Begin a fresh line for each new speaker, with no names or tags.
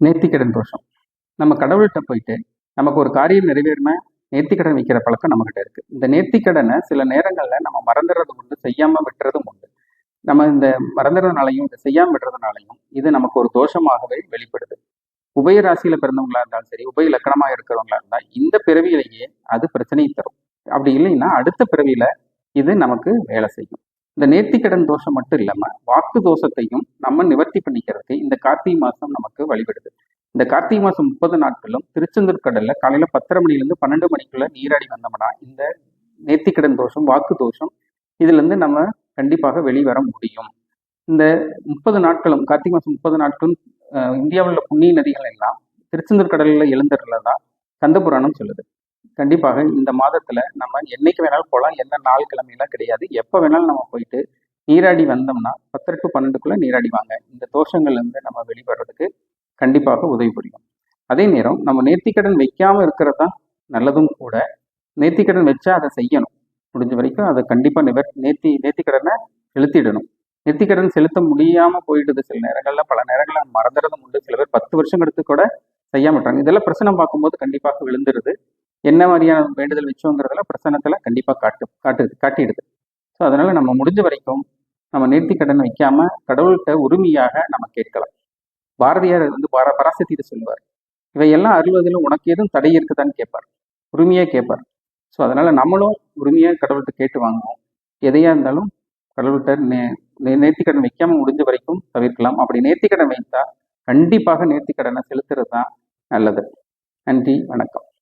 நேர்த்திக்கடன் தோஷம். நம்ம கடவுள்கிட்ட போயிட்டு நமக்கு ஒரு காரியம் நிறைவேறினா நேர்த்திக்கடன் வைக்கிற பழக்கம் நம்மகிட்ட இருக்கு. இந்த நேர்த்திக்கடனை சில நேரங்களில் நம்ம மறந்துடுறதும் உண்டு செய்யாம விட்டுறதும் உண்டு. நம்ம இந்த மறந்துறதுனாலையும் இதை செய்யாம விடுறதுனாலையும் இது நமக்கு ஒரு தோஷமாகவே வெளிப்படுது. உபய ராசியில பிறந்தவங்களா இருந்தாலும் சரி உபய லக்கணமா இருக்கிறவங்களா இருந்தால் இந்த பிறவியிலேயே அது பிரச்சனையை தரும். அப்படி இல்லைன்னா அடுத்த பிறவியில இது நமக்கு வேலை செய்யும். இந்த நேர்த்திக்கடன் தோஷம் மட்டும் இல்லாம வாக்கு தோஷத்தையும் நம்ம நிவர்த்தி பண்ணிக்கிறதுக்கு இந்த கார்த்திகை மாசம் நமக்கு வழிபடுது. இந்த கார்த்திகை மாசம் முப்பது நாட்களும் திருச்செந்தூர் கடல்ல காலையில பத்தரை மணில இருந்து பன்னெண்டு மணிக்குள்ள நீராடி வந்தோம்னா இந்த நேர்த்திக்கடன் தோஷம் வாக்கு தோஷம் இதுல இருந்து நம்ம கண்டிப்பாக வெளிவர முடியும். இந்த முப்பது நாட்களும் கார்த்திகை மாசம் முப்பது நாட்களும் இந்தியாவில் உள்ள புண்ணிய நதிகள் எல்லாம் திருச்செந்தூர் கடலில் எழுந்துறதுல கந்த புராணம் சொல்லுது. கண்டிப்பாக இந்த மாதத்துல நம்ம என்னைக்கு வேணாலும் போகலாம் என்ன நாள் கிழமையெல்லாம் கிடையாது. எப்போ வேணாலும் நம்ம போயிட்டு நீராடி வந்தோம்னா பத்து டு பன்னெண்டுக்குள்ள நீராடி வாங்க. இந்த தோஷங்கள்ல இருந்து நம்ம வெளிப்படுறதுக்கு கண்டிப்பாக உதவி புரியும். அதே நேரம் நம்ம நேர்த்திக்கடன் வைக்காம இருக்கிறது தான் நல்லதும் கூட. நேர்த்திக்கடன் வச்சா அதை செய்யணும். முடிஞ்ச வரைக்கும் அதை கண்டிப்பா நிவர் நேர்த்தி நேர்த்திக்கடனை செலுத்திடணும். நேர்த்திக்கடன் செலுத்த முடியாம போயிடுது சில நேரங்கள்ல. பல நேரங்கள்ல மறந்துறதும் உண்டு. சில பேர் பத்து வருஷம் எடுத்து கூட செய்யாமட்டாங்க இதெல்லாம் பிரச்சனை பார்க்கும்போது கண்டிப்பாக விழுந்துருது. என்ன மாதிரியான வேண்டுதல் வச்சோங்கிறதுல பிரசனத்தில் கண்டிப்பாக காட்டு காட்டுது காட்டிடுது. ஸோ அதனால் நம்ம முடிஞ்ச வரைக்கும் நம்ம நேர்த்திக்கடன் வைக்காமல் கடவுள்கிட்ட உரிமையாக நம்ம கேட்கலாம். பாரதியார் வந்து பர பராசக்திட்டு சொல்லுவார். இவையெல்லாம் அருள்வதில் உனக்கு எதுவும் தடை இருக்குதான்னு கேட்பார். உரிமையாக கேட்பார். ஸோ அதனால் நம்மளும் உரிமையாக கடவுள்கிட்ட கேட்டு வாங்குவோம். எதையாக இருந்தாலும் கடவுள்கிட்ட நே நேர்த்திக்கடன் வைக்காமல் முடிஞ்ச வரைக்கும் தவிர்க்கலாம். அப்படி நேர்த்திக்கடன் வைத்தா கண்டிப்பாக நேர்த்திக்கடனை செலுத்துறது தான் நல்லது. நன்றி வணக்கம்.